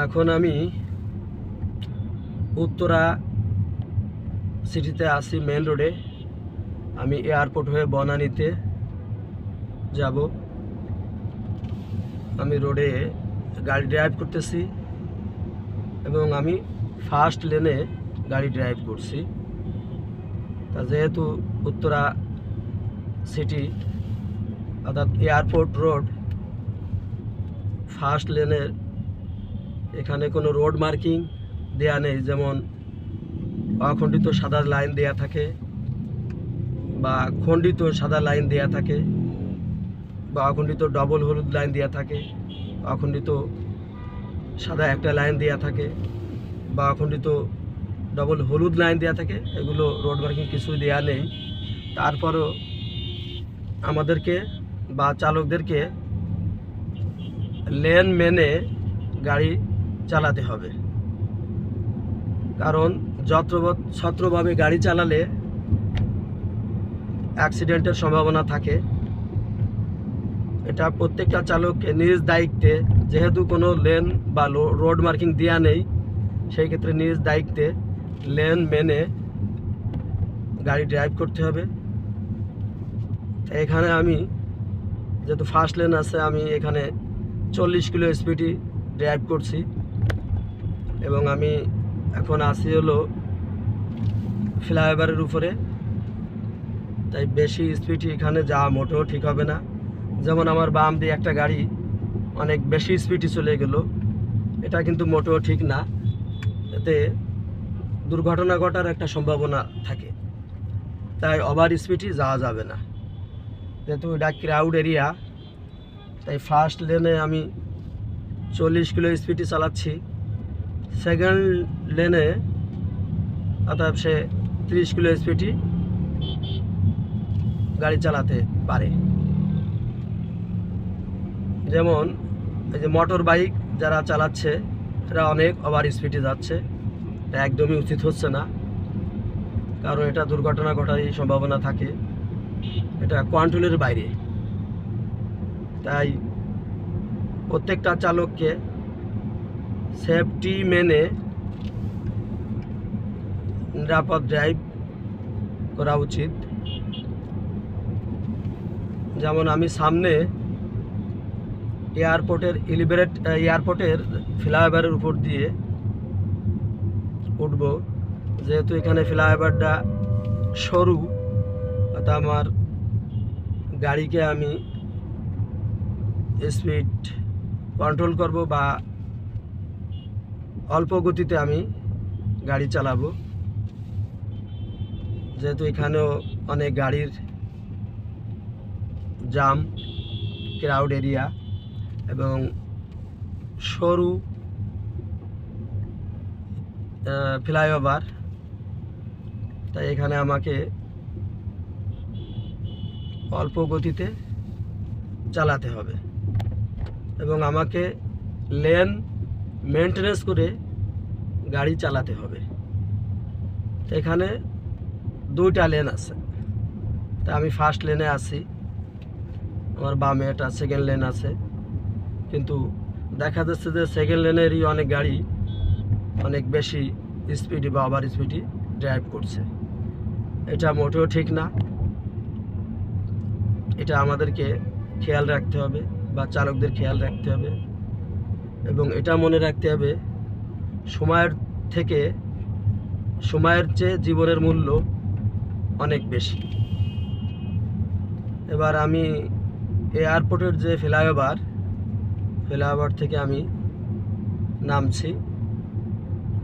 এখন আমি উত্তরা সিটিতে আসি মেন রোডে আমি এয়ারপোর্ট হয়ে বনানীতে যাব। আমি রোডে গাড়ি ড্রাইভ করতেছি এবং আমি ফার্স্ট লেনে গাড়ি ড্রাইভ করছি। তা যেহেতু উত্তরা সিটি অর্থাৎ এয়ারপোর্ট রোড ফার্স্ট লেনের এখানে কোনো রোড মার্কিং দেয়া নেই, যেমন অখণ্ডিত সাদা লাইন দেয়া থাকে বা খণ্ডিত সাদা লাইন দেয়া থাকে বা অখণ্ডিত ডবল হলুদ লাইন দেয়া থাকে, অখণ্ডিত সাদা একটা লাইন দেয়া থাকে বা অখণ্ডিত ডবল হলুদ লাইন দেয়া থাকে, এগুলো রোড মার্কিং কিছুই দেয়া নেই। তারপরও আমাদেরকে বা চালকদেরকে লেন মেনে গাড়ি চালাতে হবে। কারণ ছত্রভাবে গাড়ি চালালে অ্যাক্সিডেন্টের সম্ভাবনা থাকে। এটা প্রত্যেকটা চালককে নিজ দায়িত্বে, যেহেতু কোনো লেন বা রোড মার্কিং দেওয়া নেই, সেই ক্ষেত্রে নিজ দায়িত্বে লেন মেনে গাড়ি ড্রাইভ করতে হবে। এখানে আমি যেহেতু ফার্স্ট লেন আছে, আমি এখানে চল্লিশ কিলো স্পিডে ড্রাইভ করছি। এবং আমি এখন আসি হলো ফ্লাইওভারের উপরে। তাই বেশি স্পিড এখানে যাওয়া মোটেও ঠিক হবে না। যেমন আমার বাম দিয়ে একটা গাড়ি অনেক বেশি স্পিডে চলে গেল। এটা কিন্তু মোটেও ঠিক না। এতে দুর্ঘটনা ঘটার একটা সম্ভাবনা থাকে। তাই ওভার স্পিডে যাওয়া যাবে না। যেহেতু এটা ক্রাউড এরিয়া তাই ফার্স্ট লেনে আমি চল্লিশ কিলো স্পিডে চালাচ্ছি। সেকেন্ড লেনে অর্থাৎ সে তিরিশ কিলো স্পিডে গাড়ি চালাতে পারে। যেমন, এই যে মোটর বাইক যারা চালাচ্ছে, এরা অনেক ওভার স্পিডে যাচ্ছে। এটা একদমই উচিত হচ্ছে না। কারণ এটা দুর্ঘটনা ঘটারই সম্ভাবনা থাকে। এটা কন্ট্রোলের বাইরে। তাই প্রত্যেকটা চালককে সেফটি মেনে নিরাপদ ড্রাইভ করা উচিত। যেমন আমি সামনে এয়ারপোর্টের এলিভেরেট এয়ারপোর্টের ফ্লাইওভারের উপর দিয়ে উঠব। যেহেতু এখানে ফ্লাইওভারটা সরু, অর্থাৎ আমার গাড়িকে আমি স্পিড কন্ট্রোল করব বা অল্প গতিতে আমি গাড়ি চালাবো। যেহেতু এখানেও অনেক গাড়ির জাম, ক্রাউড এরিয়া এবং সরু ফ্লাইওভার, তাই এখানে আমাকে অল্প গতিতে চালাতে হবে এবং আমাকে লেন মেনটেনেন্স করে গাড়ি চালাতে হবে। এখানে দুইটা লেন আছে। তা আমি ফার্স্ট লেনে আছি। আমার বামে একটা সেকেন্ড লেন আছে। কিন্তু দেখা যাচ্ছে যে সেকেন্ড লেনেরই অনেক গাড়ি অনেক বেশি স্পিডে বা ওভার স্পিডে ড্রাইভ করছে। এটা মোটেও ঠিক না। এটা আমাদেরকে খেয়াল রাখতে হবে বা চালকদের খেয়াল রাখতে হবে। এবং এটা মনে রাখতে হবে সময়ের থেকে সময়ের চেয়ে জীবনের মূল্য অনেক বেশি। এবার আমি এয়ারপোর্টের যে ফ্লাইওভার ফ্লাইওভার থেকে আমি নামছি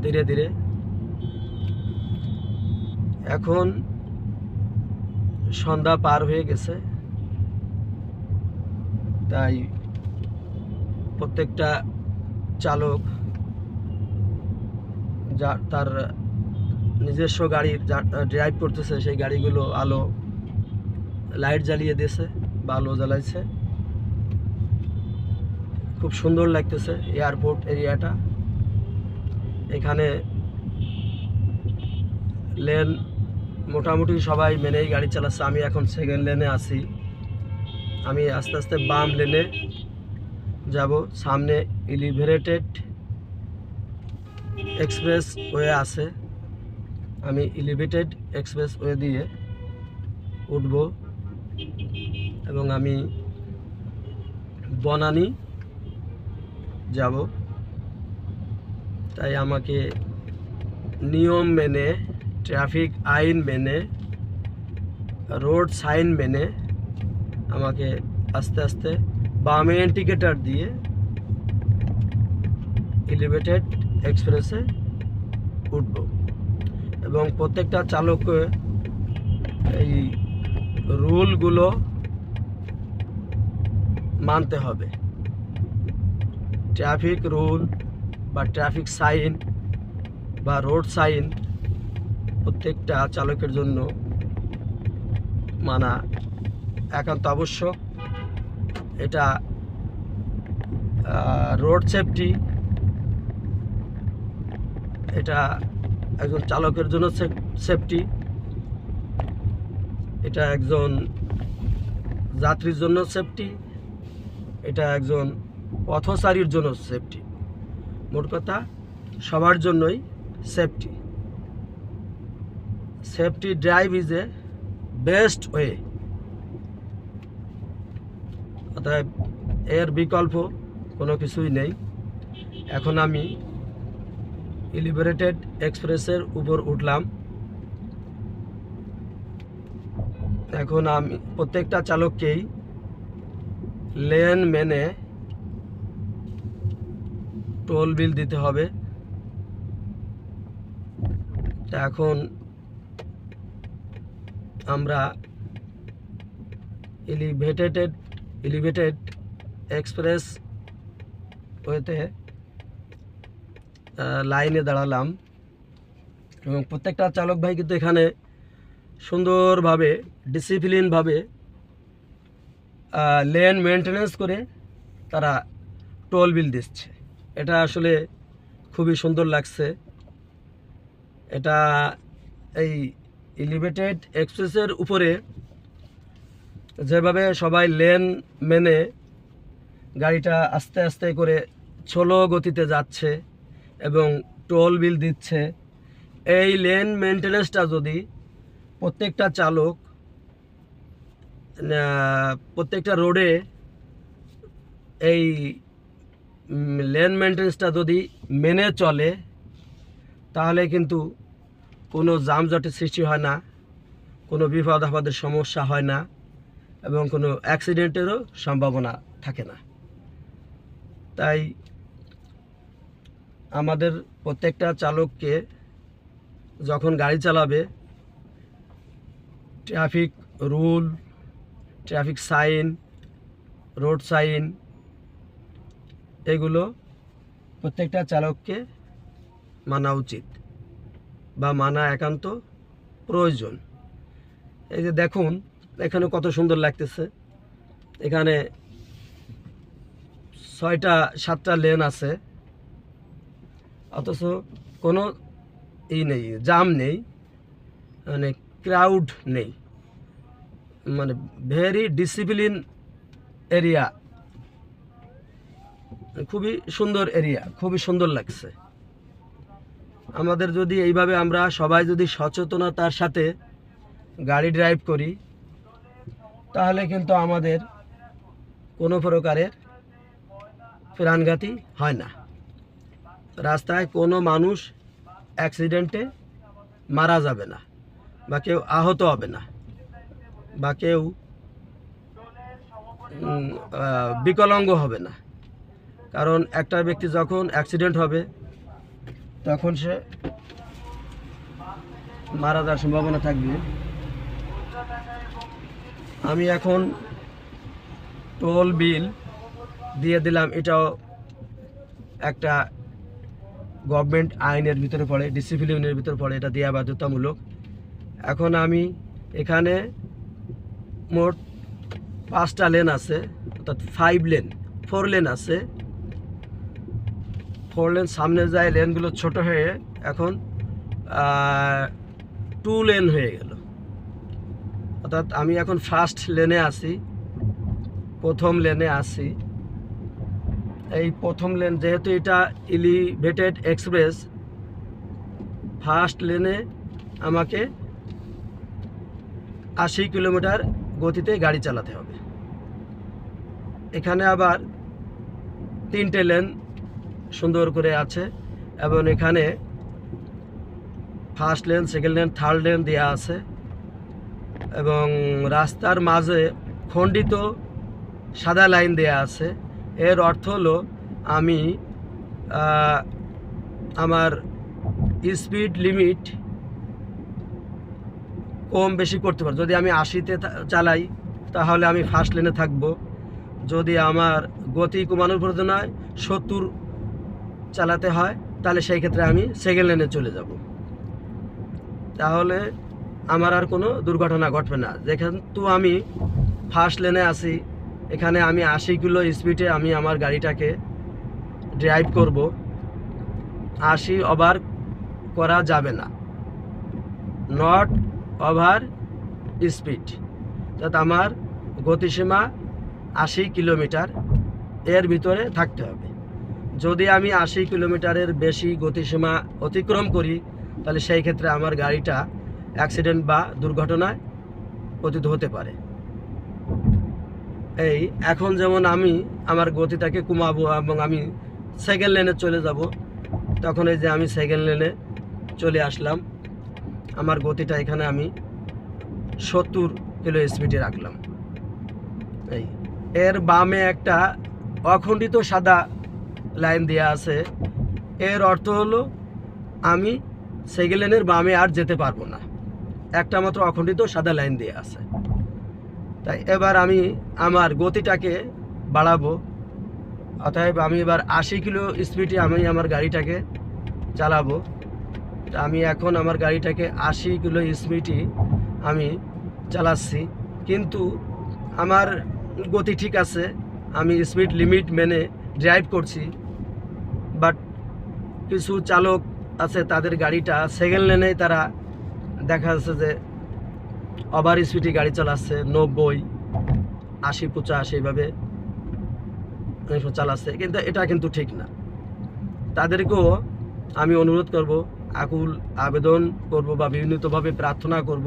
ধীরে ধীরে। এখন সন্ধ্যা পার হয়ে গেছে, তাই প্রত্যেকটা চালক যা তার নিজস্ব গাড়ির ড্রাইভ করতেছে, সেই গাড়িগুলো আলো লাইট জ্বালিয়ে দিয়েছে বা আলো জ্বালাইছে। খুব সুন্দর লাগতেছে এয়ারপোর্ট এরিয়াটা এখানে লেন মোটামুটি সবাই মেনেই গাড়ি চালাচ্ছে, আমি এখন সেকেন্ড লেনে আছি। আমি আস্তে আস্তে বাম লেনে যাব, সামনে এলিভেটেড এক্সপ্রেস ওয়ে আছে। আমি এলিভেটেড এক্সপ্রেস ওয়ে দিয়ে উঠব এবং আমি বনানি যাব। তাই আমাকে নিয়ম মেনে ট্রাফিক আইন মেনে রোড সাইন মেনে আমাকে আস্তে আস্তে বামে ইন্ডিকেটার দিয়ে এলিভেটেড এক্সপ্রেসে উঠব। এবং প্রত্যেকটা চালককে এই রুলগুলো মানতে হবে। ট্রাফিক রুল বা ট্রাফিক সাইন বা রোড সাইন প্রত্যেকটা চালকের জন্য মানা একান্ত আবশ্যক। এটা রোড সেফটি এটা একজন চালকের জন্য সেফটি এটা একজন যাত্রীর জন্য সেফটি এটা একজন পথচারীর জন্য সেফটি মোট কথা, সবার জন্যই safety safety drive is a best way অতএব, এর বিকল্প কোনো কিছুই নেই। এখন আমি ইলিবারেটেড এক্সপ্রেসের উপর উঠলাম। এখন আমি প্রত্যেকটা চালককেই লেন মেনে টোল বিল দিতে হবে। এখন আমরা এলিভেটেড এলিভেটেড এক্সপ্রেস ওয়েতে লাইনে দাঁড়ালাম এবং প্রত্যেকটা চালক ভাই কিন্তু এখানে সুন্দরভাবে ডিসিপ্লিনভাবে লেন মেনটেনেন্স করে তারা টোল বিল দিচ্ছে। এটা আসলে খুবই সুন্দর লাগছে। এটা এই এলিভেটেড এক্সপ্রেসের উপরে যেভাবে সবাই লেন মেনে গাড়িটা আস্তে আস্তে করে ছোলো গতিতে যাচ্ছে এবং টোল বিল দিচ্ছে। এই লেন মেনটেনেন্সটা যদি প্রত্যেকটা চালক প্রত্যেকটা রোডে এই লেন মেনটেন্সটা যদি মেনে চলে, তাহলে কিন্তু কোনো যানজটের সৃষ্টি হয় না, কোনো বিপদ আপদের সমস্যা হয় না এবং কোনো অ্যাক্সিডেন্টেরও সম্ভাবনা থাকে না। তাই আমাদের প্রত্যেকটা চালককে যখন গাড়ি চালাবে, traffic rule, traffic sign, road sign, এগুলো প্রত্যেকটা চালককে মানা উচিত বা মানা একান্ত প্রয়োজন। এই যে দেখুন, এখানে কত সুন্দর লাগতেছে। এখানে ছয়টা, সাতটা লেন আছে। অথচ কোনো ই নেই, জাম নেই মানে ক্রাউড নেই। মানে ভেরি ডিসিপ্লিন এরিয়া। খুবই সুন্দর এরিয়া, খুবই সুন্দর লাগছে। আমাদের যদি এইভাবে আমরা সবাই যদি সচেতনতার সাথে গাড়ি ড্রাইভ করি, তাহলে কিন্তু আমাদের কোনো প্রকারের প্রাণঘাতী হয় না। রাস্তায় কোনো মানুষ অ্যাক্সিডেন্টে মারা যাবে না বা কেউ আহত হবে না বা কেউ বিকলাঙ্গ হবে না। কারণ একটা ব্যক্তি যখন অ্যাক্সিডেন্ট হবে, তখন সে মারা যাওয়ার সম্ভাবনা থাকবে। আমি এখন টোল বিল দিয়ে দিলাম, এটাও একটা গভর্নমেন্ট আইনের ভিতরে পড়ে ডিসিপ্লিনের ভিতরে পড়ে, এটা দেওয়া বাধ্যতামূলক। এখন আমি এখানে মোট পাঁচটা লেন আছে, অর্থাৎ ফাইভ লেন ফোর লেন আছে। ফোর লেন সামনে যায় লেনগুলো ছোট হয়ে এখন টু লেন হয়ে গেল। অর্থাৎ আমি এখন ফার্স্ট লেনে আসি প্রথম লেনে আছি। এই প্রথম লেন, যেহেতু এটা এলিভেটেড এক্সপ্রেস ফার্স্ট লেনে আমাকে আশি কিলোমিটার গতিতে গাড়ি চালাতে হবে। এখানে আবার তিনটে লেন সুন্দর করে আছে এবং এখানে first lane second lane third lane দেওয়া আছে এবং রাস্তার মাঝে খণ্ডিত সাদা লাইন দেয়া আছে। এর অর্থ হলো আমি আমার স্পিড লিমিট কম বেশি করতে পারব। যদি আমি আশিতে চালাই, তাহলে আমি ফার্স্ট লেনে থাকব। যদি আমার গতি কমানোর প্রয়োজন হয় সত্তর চালাতে হয়, তাহলে সেই ক্ষেত্রে আমি সেকেন্ড লেনে চলে যাব। তাহলে আমার আর কোনো দুর্ঘটনা ঘটবে না। যেহেতু আমি ফার্স্ট লেনে আছি এখানে আমি আশি কিলো স্পিডে আমি আমার গাড়িটাকে ড্রাইভ করব। আশি ওভার করা যাবে না। নট ওভার স্পিড অর্থাৎ আমার গতিসীমা আশি কিলোমিটার। এর ভিতরে থাকতে হবে। যদি আমি আশি কিলোমিটারের বেশি গতিসীমা অতিক্রম করি, তাহলে সেই ক্ষেত্রে আমার গাড়িটা অ্যাক্সিডেন্ট বা দুর্ঘটনায় পতিত হতে পারে। এই, এখন যেমন আমি আমার গতিটাকে কমাবো এবং আমি সেকেন্ড লেনে চলে যাব, তখন এই যে আমি সেকেন্ড লেনে চলে আসলাম। আমার গতিটা এখানে আমি সত্তর কিলো স্পিডে রাখলাম। এই, এর বামে একটা অখণ্ডিত সাদা লাইন দেওয়া আছে। এর অর্থ হলো আমি সেকেন্ড লেনের বামে আর যেতে পারব না। একটা মাত্র অখণ্ডিত সাদা লাইন দেওয়া আছে। তাই এবার আমি আমার গতিটাকে বাড়াবো। অতএব আমি এবার আশি কিলো স্পিডে আমি আমার গাড়িটাকে চালাবো। আমি এখন আমার গাড়িটাকে আশি কিলো স্পিডে আমি চালাচ্ছি। কিন্তু আমার গতি ঠিক আছে, আমি স্পিড লিমিট মেনে ড্রাইভ করছি। বাট কিছু চালক আছে, তাদের গাড়িটা সেকেন্ড লেনেই তারা দেখা যাচ্ছে যে ওভার স্পিডে গাড়ি চালাচ্ছে, নব্বই, আশি, পঁচাশি, এইভাবে চালাচ্ছে। কিন্তু এটা কিন্তু ঠিক না। তাদেরকেও আমি অনুরোধ করব, আকুল আবেদন করব বা বিভিন্নভাবে প্রার্থনা করব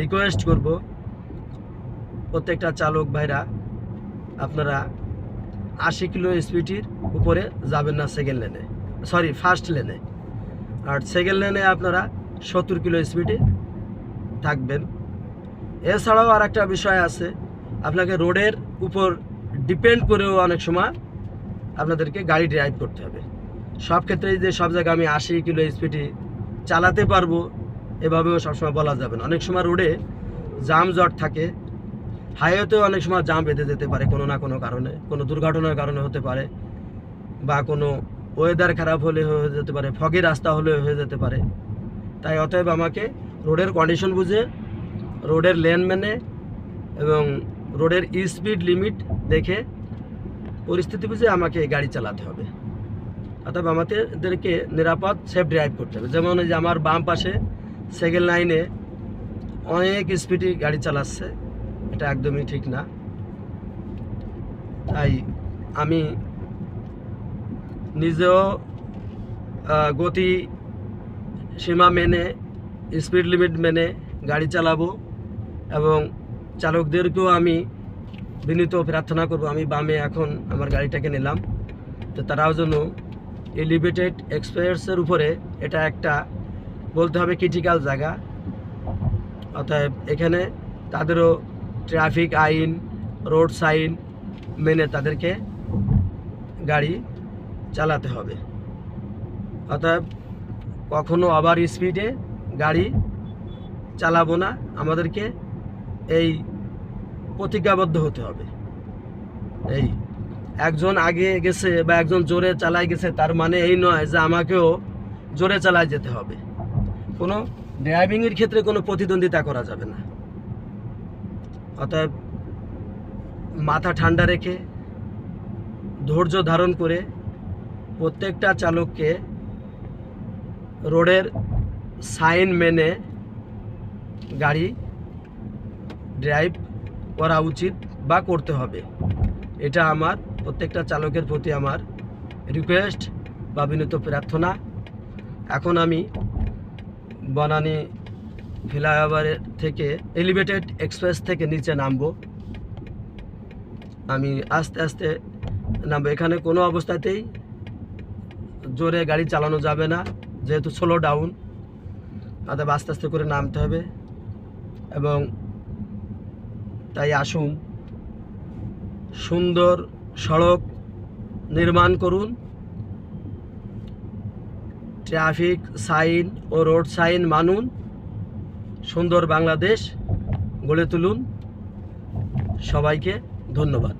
রিকোয়েস্ট করব, প্রত্যেকটা চালক ভাইরা আপনারা আশি কিলো স্পিডের উপরে যাবেন না সেকেন্ড লেনে সরি ফার্স্ট লেনে আর সেকেন্ড লেনে আপনারা সত্তর কিলো স্পিডে থাকবেন। এছাড়াও আর একটা বিষয় আছে। আপনাকে রোডের উপর ডিপেন্ড করেও অনেক সময় আপনাদেরকে গাড়ি ড্রাইভ করতে হবে। সব ক্ষেত্রেই যে সব জায়গায় আমি আশি কিলো স্পিডে চালাতে পারব, এভাবেও সবসময় বলা যাবে না। অনেক সময় রোডে জাম জট থাকে। হাইওয়েতেও অনেক সময় জাম বেঁধে যেতে পারে কোনো না কোনো কারণে, কোনো দুর্ঘটনার কারণে হতে পারে বা কোনো ওয়েদার খারাপ হলে হয়ে যেতে পারে ফগের রাস্তা হলে হয়ে যেতে পারে। তাই অতএব আমাকে রোডের কন্ডিশন বুঝে রোডের লেন মেনে এবং রোডের স্পিড লিমিট দেখে পরিস্থিতি বুঝে আমাকে গাড়ি চালাতে হবে। অতএব আমাদেরকে নিরাপদ সেফ ড্রাইভ করতে হবে। যেমন এই যে আমার বাম পাশে সেকেন্ড লাইনে অনেক স্পিডে গাড়ি চালাচ্ছে। এটা একদমই ঠিক না। তাই আমি নিজেও গতি সীমা মেনে স্পিড লিমিট মেনে গাড়ি চালাবো। এবং চালকদেরকেও আমি বিনীত প্রার্থনা করব, আমি বামে এখন আমার গাড়িটাকে নিলাম। তো তারাও যেন এলিভেটেড এক্সপ্রেসের উপরে এটা একটা বলতে হবে ক্রিটিক্যাল জায়গা। অতএব এখানে তাদেরও ট্রাফিক আইন রোড সাইন মেনে তাদেরকে গাড়ি চালাতে হবে। অতএব কখনো ওভার স্পিডে গাড়ি চালাবো না, আমাদেরকে এই প্রতিজ্ঞাবদ্ধ হতে হবে। এই একজন আগে গেছে বা একজন জোরে চালায় গেছে, তার মানে এই নয় যে আমাকেও জোরে চালায় যেতে হবে। কোনো ড্রাইভিংয়ের ক্ষেত্রে কোনো প্রতিদ্বন্দ্বিতা করা যাবে না। অতএব মাথা ঠান্ডা রেখে ধৈর্য ধারণ করে প্রত্যেকটা চালককে রোডের সাইন মেনে গাড়ি ড্রাইভ করা উচিত বা করতে হবে। এটা আমার, প্রত্যেকটা চালকের প্রতি আমার রিকোয়েস্ট বা বিনীত প্রার্থনা। এখন আমি বনানী ফ্লাইওভারের থেকে এলিভেটেড এক্সপ্রেস থেকে নিচে নামবো। আমি আস্তে আস্তে নামবো। এখানে কোনো অবস্থাতেই জোরে গাড়ি চালানো যাবে না, যেহেতু স্লো ডাউন অতএব আস্তে আস্তে করে নামতে হবে। এবং তাই আসুন, সুন্দর সড়ক নির্মাণ করুন। ট্রাফিক সাইন ও রোড সাইন মানুন। সুন্দর বাংলাদেশ গড়ে তুলুন। সবাইকে ধন্যবাদ।